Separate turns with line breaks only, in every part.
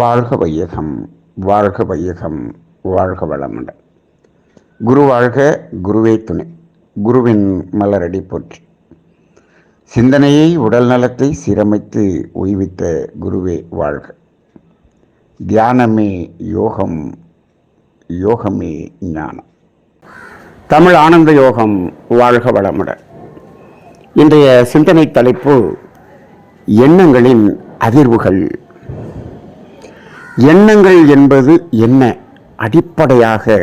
வாழ்க வையகம் வாழ்க வையகம் வாழ்க வளமுடன். குரு வாழ்க குருவே துணை. குருவின் மலரடி போற்றி. சிந்தனையை உடல் நலத்தை சீரமைத்து ஓய்வித்த குருவே வாழ்க. தியானமே யோகம் யோகமே ஞானம். தமிழ் ஆனந்த யோகம் வாழ்க வளமுடன். இன்றைய சிந்தனை தலைப்பு எண்ணங்களின் அதிர்வுகள் எண்ணங்கள் என்பது என்ன? அடிப்படையாக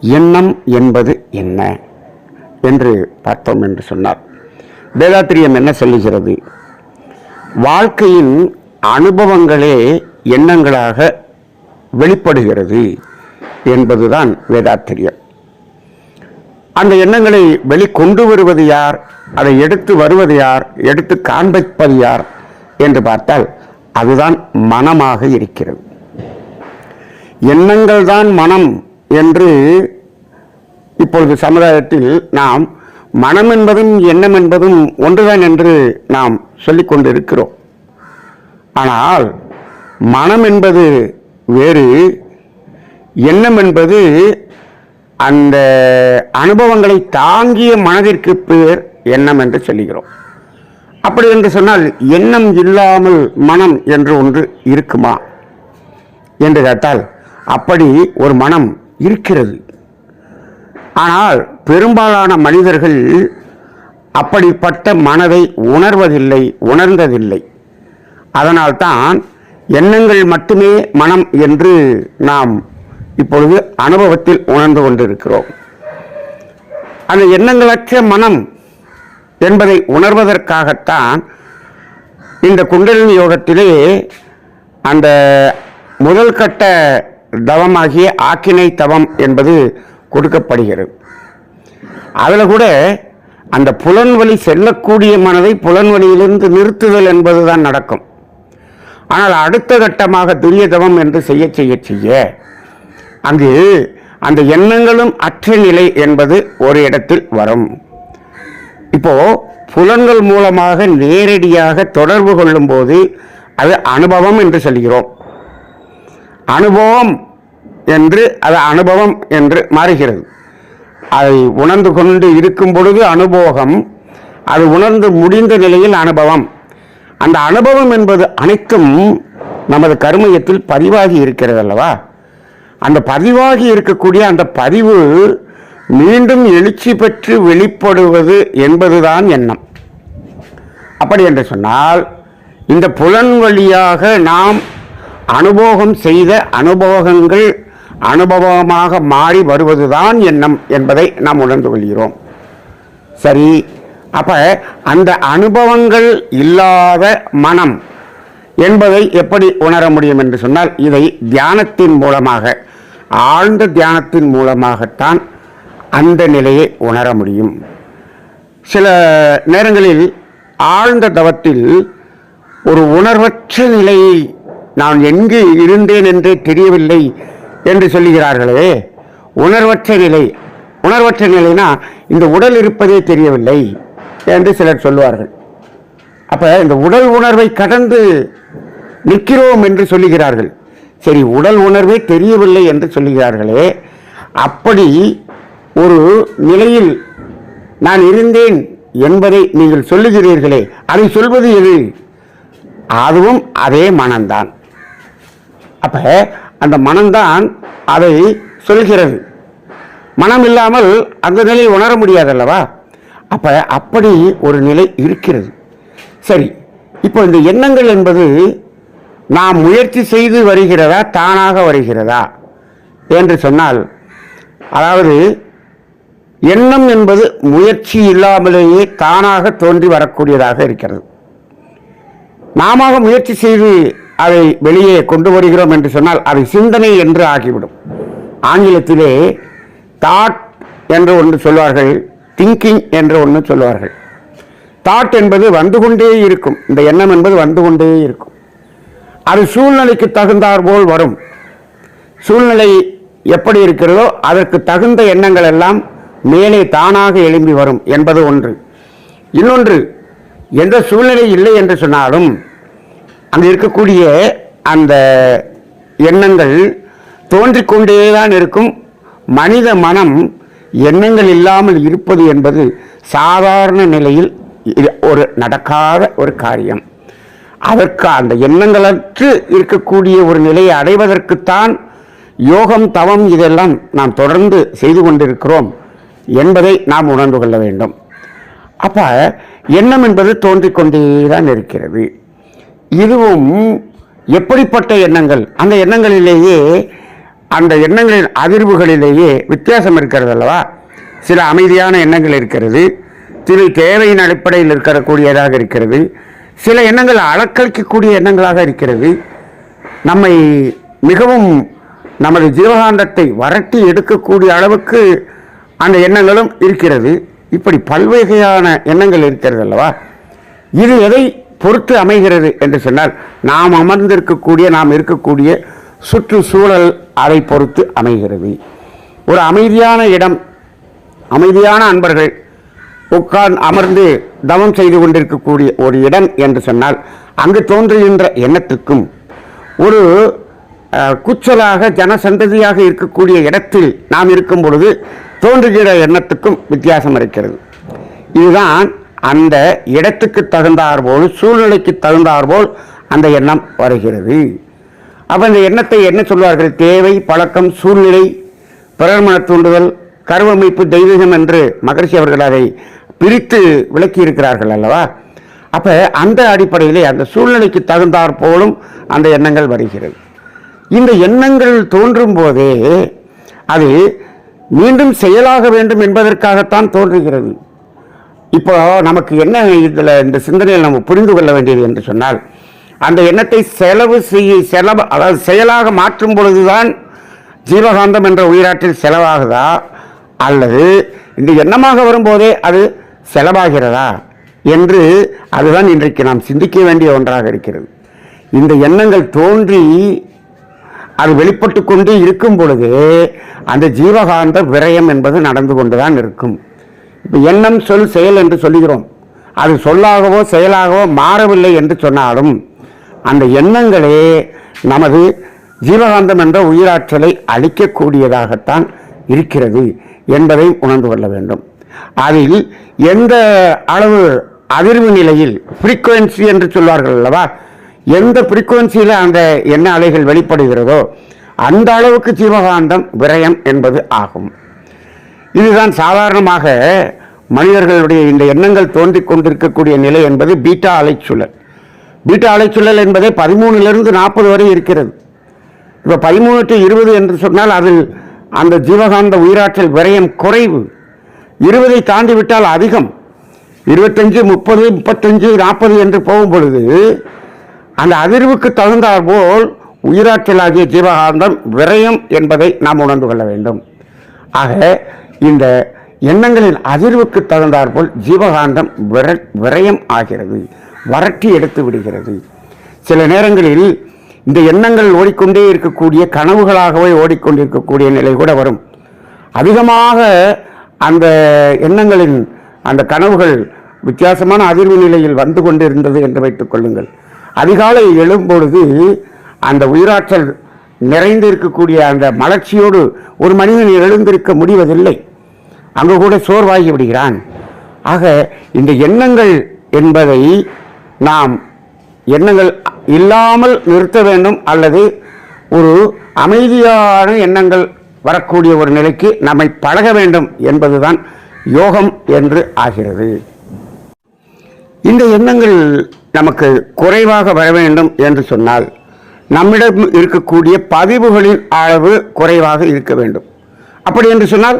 எண்ணம் என்பது என்ன? என்று பார்த்தோம் என்று சொன்னார். வேதாத்திரியம் என்ன சொல்லுகிறது? வாழ்க்கையின் அனுபவங்களே எண்ணங்களாக வெளிப்படுகிறது என்பதுதான் வேதாத்திரியம். அந்த எண்ணங்களை வெளிக்கொண்டு வருவது யார்? அதை எடுத்து வருவது யார்? எடுத்து காண்பிப்பது யார்? என்று பார்த்தால் அதுதான் மனமாக இருக்கிறது. எண்ணங்கள் தான் மனம் என்று இப்பொழுது சமுதாயத்தில் நாம் மனம் என்பதும் எண்ணம் என்பதும் ஒன்றுதான் என்று நாம் சொல்லிக் கொண்டு இருக்கிறோம் ஆனால் மனம் என்பது வேறு எண்ணம் என்பது அந்த அனுபவங்களை தாங்கிய மனதிற்கு பேர் எண்ணம் என்று சொல்லுகிறோம். அப்படி என்று சொன்னால் எண்ணம் இல்லாமல் மனம் என்று ஒன்று இருக்குமா? என்று கேட்டால் அப்படி ஒரு மனம் இருக்கிறது. ஆனால் பெரும்பாலான மனிதர்கள் அப்படிப்பட்ட மனதை உணர்வதில்லை உணர்ந்ததில்லை. அதனால்தான் எண்ணங்கள் மட்டுமே மனம் என்று நாம் இப்பொழுது அனுபவத்தில் உணர்ந்து கொண்டிருக்கிறோம். அந்த எண்ணங்களற்ற மனம் என்பதை உணர்வதற்காகத்தான் இந்த குண்டலினி யோகத்திலே அந்த முதல் கட்ட தவமாகிய ஆக்கினை தவம் என்பது கொடுக்கப்படுகிறது. அதில் கூட அந்த புலன்வழி செல்லக்கூடிய மனதை புலன்வழியிலிருந்து நிறுத்துதல் என்பதுதான் நடக்கும். ஆனால் அடுத்த கட்டமாக துரிய தவம் என்று செய்ய செய்ய செய்ய அங்கு அந்த எண்ணங்களும் அற்ற நிலை என்பது ஒரு இடத்தில் வரும். இப்போது புலன்கள் மூலமாக நேரடியாக தொடர்பு கொள்ளும்போது அது அனுபவம் என்று சொல்கிறோம். அனுபவம் என்று அது அனுபவம் என்று மாறுகிறது. அதை உணர்ந்து கொண்டு இருக்கும் பொழுது அனுபவம் அது உணர்ந்து முடிந்த நிலையில் அனுபவம். அந்த அனுபவம் என்பது அனைத்தும் நமது கருமையத்தில் பதிவாகி இருக்கிறது அல்லவா? அந்த பதிவாகி இருக்கக்கூடிய அந்த பதிவு மீண்டும் எழுச்சி பெற்று வெளிப்படுவது என்பதுதான் எண்ணம். அப்படி என்று சொன்னால் இந்த புலன் வழியாக நாம் அனுபவம் செய்த அனுபவங்கள் அனுபவமாக மாறி வருவதுதான் எண்ணம் என்பதை நாம் உணர்ந்து கொள்கிறோம். சரி அப்ப அந்த அனுபவங்கள் இல்லாத மனம் என்பதை எப்படி உணர முடியும் என்று சொன்னால் இதை தியானத்தின் மூலமாக ஆழ்ந்த தியானத்தின் மூலமாகத்தான் அந்த நிலையை உணர முடியும். சில நேரங்களில் ஆழ்ந்த தவத்தில் ஒரு உணர்வற்ற நிலையை நான் எங்கு இருந்தேன் என்றே தெரியவில்லை என்று சொல்லுகிறார்களே. உணர்வற்ற நிலை உணர்வற்ற நிலைனா இந்த உடல் இருப்பதே தெரியவில்லை என்று சிலர் சொல்லுவார்கள். அப்போ இந்த உடல் உணர்வை கடந்து நிற்கிறோம் என்று சொல்லுகிறார்கள். சரி உடல் உணர்வே தெரியவில்லை என்று சொல்லுகிறார்களே. அப்படி ஒரு நிலையில் நான் இருந்தேன் என்பதை நீங்கள் சொல்லுகிறீர்களே. அதை சொல்வது எது? அதுவும் அதே மனம்தான். அப்ப அந்த மனம்தான் அதை சொல்கிறது. மனம் இல்லாமல் அந்த நிலையை உணர முடியாதல்லவா? அப்ப அப்படி ஒரு நிலை இருக்கிறது. சரி இப்போ இந்த எண்ணங்கள் என்பது நாம் முயற்சி செய்து வருகிறதா தானாக வருகிறதா? என்று சொன்னால் அதாவது எண்ணம் என்பது முயற்சி இல்லாமலேயே தானாக தோன்றி வரக்கூடியதாக இருக்கிறது. நாம முயற்சி செய்து அதை வெளியே கொண்டு வருகிறோம் என்று சொன்னால் அது சிந்தனை என்று ஆகிவிடும். ஆங்கிலத்திலே தாட் என்று ஒன்று சொல்வார்கள் திங்கிங் என்று ஒன்று சொல்வார்கள். தாட் என்பது வந்து கொண்டே இருக்கும். இந்த எண்ணம் என்பது வந்து கொண்டே இருக்கும். அது சூழ்நிலைக்கு தகுந்தாற்போல் வரும். சூழ்நிலை எப்படி இருக்கிறதோ அதற்கு தகுந்த எண்ணங்கள் எல்லாம் மேலே தானாக எழும்பி வரும் என்பது ஒன்று. இன்னொன்று எந்த சூழ்நிலை இல்லை என்று சொன்னாலும் அங்கே இருக்கக்கூடிய அந்த எண்ணங்கள் தோன்றிக்கொண்டே தான் இருக்கும். மனித மனம் எண்ணங்கள் இல்லாமல் இருப்பது என்பது சாதாரண நிலையில் ஒரு நடக்காத ஒரு காரியம். அதற்கு அந்த எண்ணங்களற்று இருக்கக்கூடிய ஒரு நிலையை அடைவதற்குத்தான் யோகம் தவம் இதெல்லாம் நாம் தொடர்ந்து செய்து கொண்டிருக்கிறோம். என்பதை நாம் உணர்ந்து கொள்ள வேண்டும். அப்போ எண்ணம் என்பது தோன்றிக்கொண்டே தான் இருக்கிறது. இதுவும் எப்படிப்பட்ட எண்ணங்கள்? அந்த எண்ணங்களிலேயே அந்த எண்ணங்களின் அதிர்வுகளிலேயே வித்தியாசம் இருக்கிறது அல்லவா? சில அமைதியான எண்ணங்கள் இருக்கிறது. சில தேவையின் அடிப்படையில் இருக்கக்கூடியதாக இருக்கிறது. சில எண்ணங்கள் அளக்களிக்கக்கூடிய எண்ணங்களாக இருக்கிறது. நம்மை மிகவும் நமது ஜீவகாந்தத்தை வரட்டி எடுக்கக்கூடிய அளவுக்கு அந்த எண்ணங்களும் இருக்கிறது. இப்படி பல்வகையான எண்ணங்கள் இருக்கிறது அல்லவா? இது எதை பொறுத்து அமைகிறது என்று சொன்னால் நாம் அமர்ந்திருக்கக்கூடிய நாம் இருக்கக்கூடிய சுற்றுச்சூழல் அதை பொறுத்து அமைகிறது. ஒரு அமைதியான இடம் அமைதியான அன்பர்கள் உட்கார்ந்து அமர்ந்து தவம் செய்து கொண்டிருக்கக்கூடிய ஒரு இடம் என்று சொன்னால் அங்கு தோன்றுகின்ற எண்ணத்துக்கும் ஒரு குச்சலாக ஜனசந்ததியாக இருக்கக்கூடிய இடத்தில் நாம் இருக்கும் பொழுது தோன்றுகிற எண்ணத்துக்கும் வித்தியாசம் இருக்கிறது. இதுதான் அந்த இடத்துக்கு தகுந்தாற்போல் சூழ்நிலைக்கு தகுந்தாற்போல் அந்த எண்ணம் வருகிறது. அப்போ இந்த எண்ணத்தை என்ன சொல்வார்கள்? தேவை பழக்கம் சூழ்நிலை பிறர்மன தூண்டுதல் கருவமைப்பு தெய்வீகம் என்று மகர்ஷி அவர்கள் அதை பிரித்து விளக்கி இருக்கிறார்கள் அல்லவா? அப்போ அந்த அடிப்படையிலே அந்த சூழ்நிலைக்கு தகுந்தாற் போலும் அந்த எண்ணங்கள் வருகிறது. இந்த எண்ணங்கள் தோன்றும் போதே அது மீண்டும் செயலாக வேண்டும் என்பதற்காகத்தான் தோன்றுகிறது. இப்போ நமக்கு என்ன இதில் இந்த சிந்தனையில் நம்ம புரிந்து கொள்ள வேண்டியது என்று சொன்னால் அந்த எண்ணத்தை செலவு செய்ய செலவு அதாவது செயலாக மாற்றும் பொழுதுதான் ஜீவகாந்தம் என்ற உயிராற்றில் செலவாகுதா? அல்லது இந்த எண்ணமாக வரும்போதே அது செலவாகிறதா? என்று அதுதான் இன்றைக்கு நாம் சிந்திக்க வேண்டிய ஒன்றாக இருக்கிறது. இந்த எண்ணங்கள் தோன்றி அது வெளிப்பட்டு கொண்டு இருக்கும் பொழுது அந்த ஜீவகாந்த விரயம் என்பது நடந்து கொண்டுதான் இருக்கும். இப்போ எண்ணம் சொல் செயல் என்று சொல்லுகிறோம். அது சொல்லாகவோ செயலாகவோ மாறவில்லை என்று சொன்னாலும் அந்த எண்ணங்களே நமது ஜீவகாந்தம் என்ற உயிராற்றலை அளிக்கக்கூடியதாகத்தான் இருக்கிறது என்பதை உணர்ந்து கொள்ள வேண்டும். அதில் எந்த அளவு அதிர்வு நிலையில் ஃப்ரீக்குவென்சி என்று சொல்வார்கள் அல்லவா? எந்த ஃப்ரீக்குவன்சியில் அந்த எண்ண அலைகள் வெளிப்படுகிறதோ அந்த அளவுக்கு ஜீவகாந்தம் விரயம் என்பது ஆகும். இதுதான் சாதாரணமாக மனிதர்களுடைய இந்த எண்ணங்கள் தோன்றிக் கொண்டிருக்கக்கூடிய நிலை என்பது பீட்டா அலைச்சுழல். பீட்டா அலைச்சுழல் என்பதே பதிமூணுலேருந்து நாற்பது வரை இருக்கிறது. இப்போ பதிமூணு டு இருபது என்று சொன்னால் அதில் அந்த ஜீவகாந்த உயிராற்றல் விரயம் குறைவு. இருபதை தாண்டி விட்டால் அதிகம். இருபத்தஞ்சு முப்பது முப்பத்தஞ்சு நாற்பது என்று போகும் பொழுது அந்த அதிர்வுக்கு தகுந்தாற்போல் உயிராற்றலாகிய ஜீவகாந்தம் விரயம் என்பதை நாம் உணர்ந்து கொள்ள வேண்டும். ஆக இந்த எண்ணங்களின் அதிர்வுக்கு தகுந்தாற்போல் ஜீவகாந்தம் விர விரயம் ஆகிறது வறட்சி எடுத்து விடுகிறது. சில நேரங்களில் இந்த எண்ணங்கள் ஓடிக்கொண்டே இருக்கக்கூடிய கனவுகளாகவே ஓடிக்கொண்டிருக்கக்கூடிய நிலை கூட வரும். அதிகமாக அந்த எண்ணங்களின் அந்த கனவுகள் வித்தியாசமான அதிர்வு நிலையில் வந்து கொண்டிருந்தது என்று வைத்துக் கொள்ளுங்கள். அதிகாலை எழும்பொழுது அந்த உயிராற்றல் நிறைந்து இருக்கக்கூடிய அந்த மலர்ச்சியோடு ஒரு மனிதன் எழுந்திருக்க முடிவதில்லை. அங்கு கூட சோர்வாகி விடுகிறான். ஆக இந்த எண்ணங்கள் என்பதை நாம் எண்ணங்கள் இல்லாமல் நிறுத்த வேண்டும் அல்லது ஒரு அமைதியான எண்ணங்கள் வரக்கூடிய ஒரு நிலைக்கு நம்மை பழக வேண்டும் என்பதுதான் யோகம் என்று ஆகிறது. இந்த எண்ணங்கள் நமக்கு குறைவாக வர வேண்டும் என்று சொன்னால் நம்மிடம் இருக்கக்கூடிய பதிவுகளின் அளவு குறைவாக இருக்க வேண்டும். அப்படி என்று சொன்னால்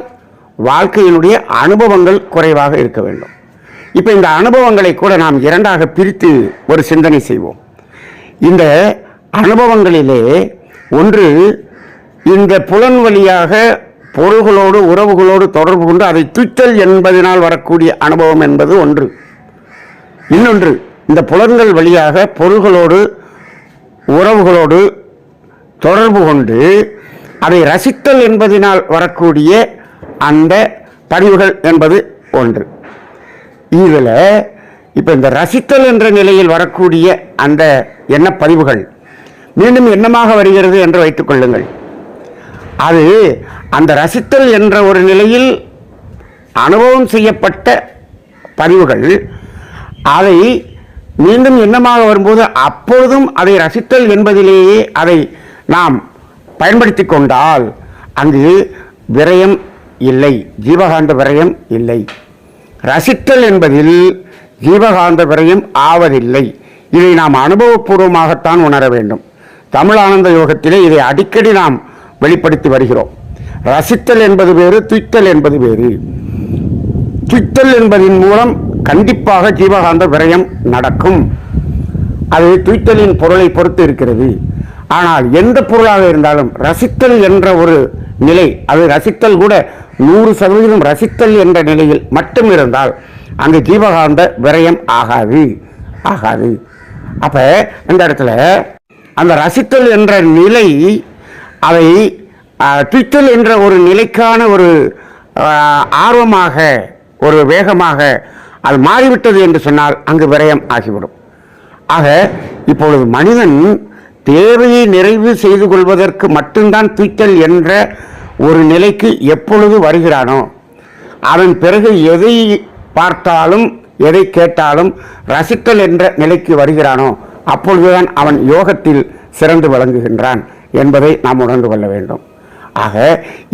வாழ்க்கையினுடைய அனுபவங்கள் குறைவாக இருக்க வேண்டும். இப்போ இந்த அனுபவங்களை கூட நாம் இரண்டாக பிரித்து ஒரு சிந்தனை செய்வோம். இந்த அனுபவங்களிலே ஒன்று இந்த புலன் வழியாக பொருள்களோடு உறவுகளோடு தொடர்பு கொண்டு அதை துச்சல் என்பதனால் வரக்கூடிய அனுபவம் என்பது ஒன்று. இன்னொன்று இந்த புலன்கள் வழியாக பொருள்களோடு உறவுகளோடு தொடர்பு கொண்டு அதை ரசித்தல் என்பதனால் வரக்கூடிய அந்த பதிவுகள் என்பது ஒன்று. இதில் இப்போ இந்த ரசித்தல் என்ற நிலையில் வரக்கூடிய அந்த எண்ணப்பதிவுகள் மீண்டும் எண்ணமாக வருகிறது என்று வைத்துக் கொள்ளுங்கள். அது அந்த ரசித்தல் என்ற ஒரு நிலையில் அனுபவம் செய்யப்பட்ட பதிவுகள் அதை மீண்டும் எண்ணமாக வரும்போது அப்பொழுதும் அதை ரசித்தல் என்பதிலேயே அதை நாம் பயன்படுத்தி கொண்டால் அங்கு விரயம் இல்லை ஜீவகாந்த விரயம் இல்லை. ரசித்தல் என்பதில் ஜீவகாந்த விரயம் ஆவதில்லை. இதை நாம் அனுபவபூர்வமாகத்தான் உணர வேண்டும். தமிழ் ஆனந்த யோகத்திலே இதை அடிக்கடி நாம் வெளிப்படுத்தி வருகிறோம். ரசித்தல் என்பது வேறு துய்த்தல் என்பது வேறு. துய்த்தல் என்பதின் மூலம் கண்டிப்பாக ஜீவகாந்த விரயம் நடக்கும். அது துய்த்தலின் பொருளை பொறுத்து இருக்கிறது. ஆனால் எந்த பொருளாக இருந்தாலும் ரசித்தல் என்ற ஒரு நிலை அது ரசித்தல் கூட நூறு சதவீதம் ரசித்தல் என்ற நிலையில் மட்டும் இருந்தால் அங்கு ஜீவகாந்த விரயம் ஆகாது ஆகாது. அப்ப இந்த இடத்துல அந்த ரசித்தல் என்ற நிலை அதை துய்த்தல் என்ற ஒரு நிலைக்கான ஒரு ஆர்வமாக ஒரு வேகமாக அது மாறிவிட்டது என்று சொன்னால் அங்கு விரயம் ஆகிவிடும். ஆக இப்பொழுது மனிதன் தேவையை நிறைவு செய்து கொள்வதற்கு மட்டும்தான் துய்த்தல் என்ற ஒரு நிலைக்கு எப்பொழுது வருகிறானோ அதன் பிறகு எதை பார்த்தாலும் எதை கேட்டாலும் ரசித்தல் என்ற நிலைக்கு வருகிறானோ அப்பொழுதுதான் அவன் யோகத்தில் சிறந்து விளங்குகின்றான் என்பதை நாம் உணர்ந்து கொள்ள வேண்டும். ஆக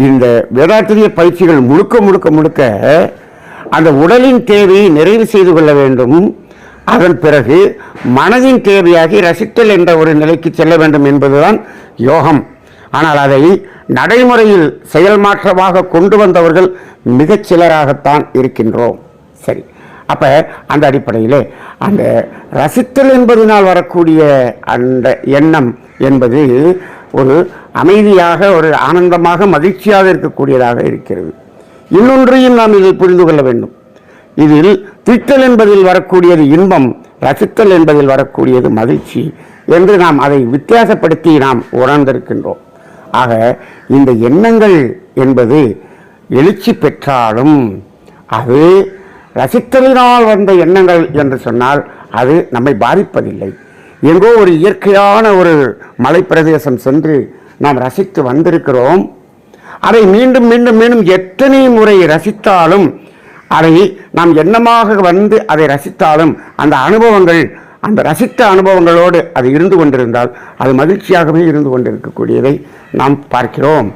இந்த வேதாத்திரிய பயிற்சிகள் முழுக்க முழுக்க முழுக்க அந்த உடலின் தேவையை நிறைவு செய்து கொள்ள வேண்டும். அதன் பிறகு மனதின் தேவையாகி ரசித்தல் என்ற ஒரு நிலைக்கு செல்ல வேண்டும் என்பதுதான் யோகம். ஆனால் அதை நடைமுறையில் செயல் மாற்றமாக கொண்டு வந்தவர்கள் மிகச் சிலராகத்தான் இருக்கின்றோம். சரி அப்போ அந்த அடிப்படையிலே அந்த ரசித்தல் என்பதனால் வரக்கூடிய அந்த எண்ணம் என்பது ஒரு அமைதியாக ஒரு ஆனந்தமாக மகிழ்ச்சியாக இருக்கக்கூடியதாக இருக்கிறது. இன்னொன்றையும் நாம் இதில் புரிந்து கொள்ள வேண்டும். இதில் திட்டல் என்பதில் வரக்கூடியது இன்பம் ரசித்தல் என்பதில் வரக்கூடியது மகிழ்ச்சி என்று நாம் அதை வித்தியாசப்படுத்தி நாம் உணர்ந்திருக்கின்றோம். ஆக இந்த எண்ணங்கள் என்பது எழுச்சி பெற்றாலும் அது ரசித்தலினால் வந்த எண்ணங்கள் என்று சொன்னால் அது நம்மை பாதிப்பதில்லை. எங்கோ ஒரு இயற்கையான ஒரு மலைப்பிரதேசம் சென்று நாம் ரசித்து வந்திருக்கிறோம். அதை மீண்டும் மீண்டும் மீண்டும் எத்தனை முறை ரசித்தாலும் அதை நாம் என்னமாக வந்து அதை ரசித்தாலும் அந்த அனுபவங்கள் அந்த ரசித்த அனுபவங்களோடு அது இருந்து கொண்டிருந்தால் அது மகிழ்ச்சியாகவே இருந்து கொண்டிருக்கக்கூடியதை நாம் பார்க்கிறோம்.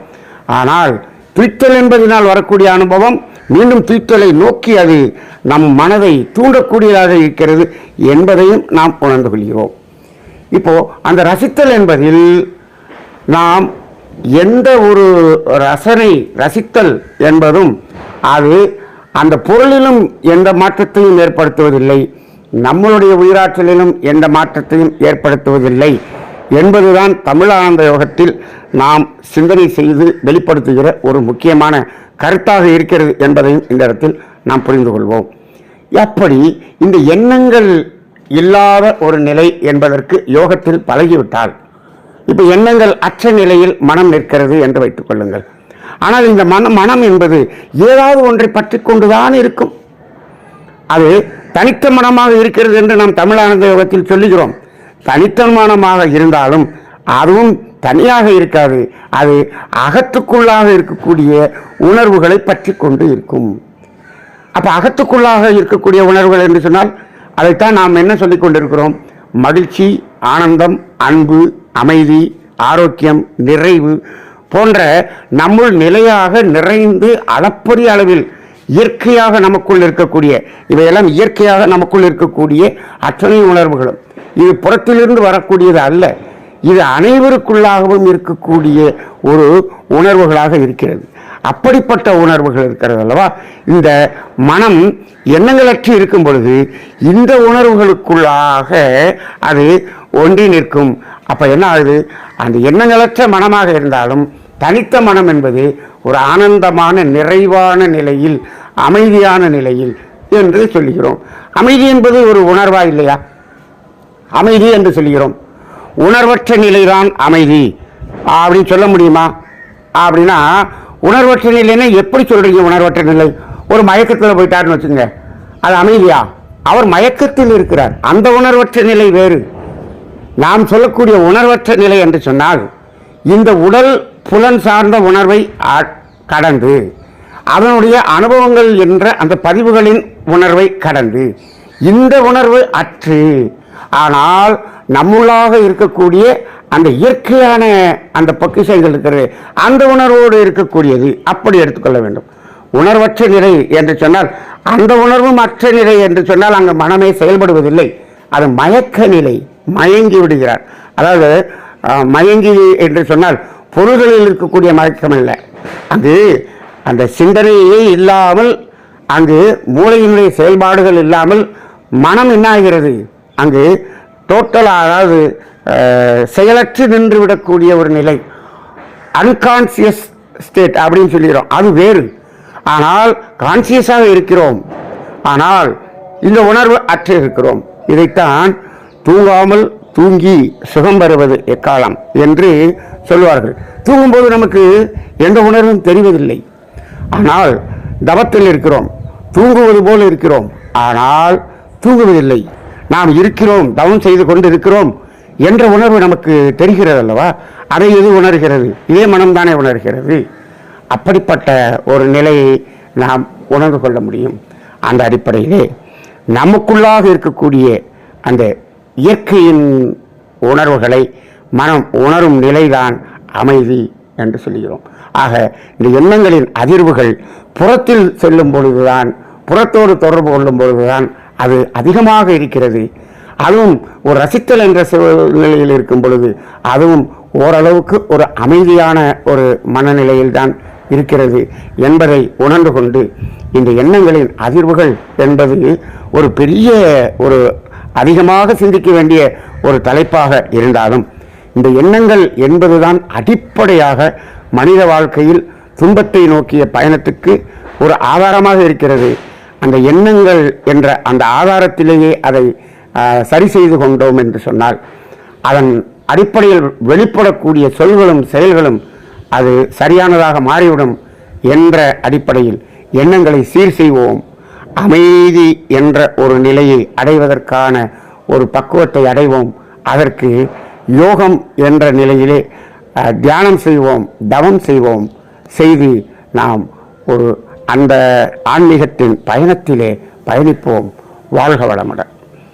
ஆனால் துய்த்தல் என்பதனால் வரக்கூடிய அனுபவம் மீண்டும் துய்த்தலை நோக்கி அது நம் மனதை தூண்டக்கூடியதாக இருக்கிறது என்பதையும் நாம் உணர்ந்து கொள்கிறோம். இப்போ அந்த ரசித்தல் என்பதில் நாம் எந்த ஒரு ரசனை ரசித்தல் என்பதும் அது அந்த பொருளிலும் எந்த மாற்றத்தையும் ஏற்படுத்துவதில்லை. நம்மளுடைய உயிராற்றலிலும் எந்த மாற்றத்தையும் ஏற்படுத்துவதில்லை என்பதுதான் தமிழானந்த யோகத்தில் நாம் சிந்தனை செய்து வெளிப்படுத்துகிற ஒரு முக்கியமான கருத்தாக இருக்கிறது என்பதையும் இந்த இடத்தில் நாம் புரிந்து கொள்வோம். எப்படி இந்த எண்ணங்கள் இல்லாத ஒரு நிலை என்பதற்கு யோகத்தில் பழகிவிட்டால் இப்போ எண்ணங்கள் அற்ற நிலையில் மனம் நிற்கிறது என்று வைத்துக் கொள்ளுங்கள். ஆனால் இந்த மனம் மனம் என்பது ஏதாவது ஒன்றை பற்றி கொண்டுதான் இருக்கும். அது தனித்த மனமாக இருக்கிறது என்று நாம் தமிழானந்த யோகத்தில் சொல்லுகிறோம். தனித்த மனமாக இருந்தாலும் அதுவும் தனியாக இருக்காது. அது அகத்துக்குள்ளாக இருக்கக்கூடிய உணர்வுகளை பற்றி கொண்டு இருக்கும். அப்ப அகத்துக்குள்ளாக இருக்கக்கூடிய உணர்வுகள் என்று சொன்னால் அதைத்தான் நாம் என்ன சொல்லிக் கொண்டிருக்கிறோம்? மகிழ்ச்சி ஆனந்தம் அன்பு அமைதி ஆரோக்கியம் நிறைவு போன்ற நம்முள் நிலையாக நிறைந்து அளப்பரிய அளவில் இயற்கையாக நமக்குள் இருக்கக்கூடிய இவையெல்லாம் இயற்கையாக நமக்குள் இருக்கக்கூடிய அத்தனை உணர்வுகளும் இது புறத்திலிருந்து வரக்கூடியது அல்ல. இது அனைவருக்குள்ளாகவும் இருக்கக்கூடிய ஒரு உணர்வுகளாக இருக்கிறது. அப்படிப்பட்ட உணர்வுகள் இருக்கிறது அல்லவா? இந்த மனம் எண்ணங்களற்று இருக்கும் பொழுது இந்த உணர்வுகளுக்குள்ளாக அது ஒன்றி நிற்கும். அப்போ என்ன ஆகுது? அந்த எண்ணங்களற்ற மனமாக இருந்தாலும் தனித்த மனம் என்பது ஒரு ஆனந்தமான நிறைவான நிலையில் அமைதியான நிலையில் என்று சொல்லுகிறோம். அமைதி என்பது ஒரு உணர்வா இல்லையா? அமைதி என்று சொல்கிறோம் உணர்வற்ற நிலைதான் அமைதி. அப்படின்னு சொல்ல முடியுமா? அப்படின்னா உணர்வற்ற நிலைன்னா எப்படி சொல்கிறீங்க உணர்வற்ற நிலை? ஒரு மயக்கத்தில் போயிட்டாருன்னு வச்சுங்க அது அமைதியா? அவர் மயக்கத்தில் இருக்கிறார். அந்த உணர்வற்ற நிலை வேறு. நாம் சொல்லக்கூடிய உணர்வற்ற நிலை என்று சொன்னால் இந்த உடல் புலன் சார்ந்த உணர்வை கடந்து அதனுடைய அனுபவங்கள் என்ற அந்த பதிவுகளின் உணர்வை கடந்து இந்த உணர்வு அற்று ஆனால் நம்முள்ளாக இருக்கக்கூடிய அந்த இயற்கையான அந்த பொக்கிஷங்கள் இருக்கிறது அந்த உணர்வோடு இருக்கக்கூடியது அப்படி எடுத்துக்கொள்ள வேண்டும். உணர்வற்ற நிலை என்று சொன்னால் அந்த உணர்வும் அற்ற நிலை என்று சொன்னால் அங்கு மனமே செயல்படுவதில்லை. அது மயக்க நிலை. மயங்கி விடுகிறார். அதாவது மயங்கி என்று சொன்னால் பொருள்களில் இருக்கக்கூடிய மயக்கம் இல்லை அங்கு அந்த சிந்தனையே இல்லாமல் அங்கு மூளையினுடைய செயல்பாடுகள் இல்லாமல் மனம் என்ன ஆகிறது அங்கு டோட்டலாக அதாவது செயலற்று நின்று விடக்கூடிய ஒரு நிலை. அன்கான்சியஸ் ஸ்டேட் அப்படின்னு சொல்லிக்கிறோம். அது வேறு. ஆனால் கான்சியஸாக இருக்கிறோம். ஆனால் இந்த உணர்வு அற்று இருக்கிறோம். இதைத்தான் தூங்காமல் தூங்கி சுகம் வருவது எக்காலம் என்று சொல்வார்கள் தூங்கும்போது நமக்கு எந்த உணர்வும் தெரிவதில்லை. ஆனால் தவத்தில் இருக்கிறோம் தூங்குவது போல் இருக்கிறோம். ஆனால் தூங்குவதில்லை. நாம் இருக்கிறோம் தவம் செய்து கொண்டு இருக்கிறோம் என்ற உணர்வு நமக்கு தெரிகிறது அல்லவா அதை எது உணர்கிறது? இதே மனம்தானே உணர்கிறது. அப்படிப்பட்ட ஒரு நிலையை நாம் உணர்ந்து கொள்ள முடியும். அந்த அடிப்படையிலே நமக்குள்ளாக இருக்கக்கூடிய அந்த இயற்கையின் உணர்வுகளை மனம் உணரும் நிலைதான் அமைதி என்று சொல்கிறோம் ஆக இந்த எண்ணங்களின் அதிர்வுகள் புறத்தில் செல்லும் பொழுதுதான் புறத்தோடு தொடர்பு கொள்ளும் பொழுதுதான் அது அதிகமாக இருக்கிறது. அதுவும் ஒரு ரசித்தல் என்ற சூழ்நிலையில் இருக்கும் பொழுது அதுவும் ஓரளவுக்கு ஒரு அமைதியான ஒரு மனநிலையில்தான் இருக்கிறது என்பதை உணர்ந்து கொண்டு இந்த எண்ணங்களின் அதிர்வுகள் என்பது ஒரு பெரிய ஒரு அதிகமாக சிந்திக்க வேண்டிய ஒரு தலைப்பாக இருந்தாலும் இந்த எண்ணங்கள் என்பதுதான் அடிப்படையாக மனித வாழ்க்கையில் துன்பத்தை நோக்கிய பயணத்துக்கு ஒரு ஆதாரமாக இருக்கிறது. அந்த எண்ணங்கள் என்ற அந்த ஆதாரத்திலேயே அதை சரி செய்து கொண்டோம் என்று சொன்னால் அதன் அடிப்படையில் வெளிப்படக்கூடிய சொல்களும் செயல்களும் அது சரியானதாக மாறிவிடும் என்ற அடிப்படையில் எண்ணங்களை சீர் செய்வோம். அமைதி என்ற ஒரு நிலையை அடைவதற்கான ஒரு பக்குவத்தை அடைவோம். அதற்கு யோகம் என்ற நிலையிலே தியானம் செய்வோம் தவம் செய்வோம். செய்து நாம் ஒரு அந்த ஆன்மீகத்தின் பயணத்திலே பயணிப்போம். வாழ்க வளமுடன்.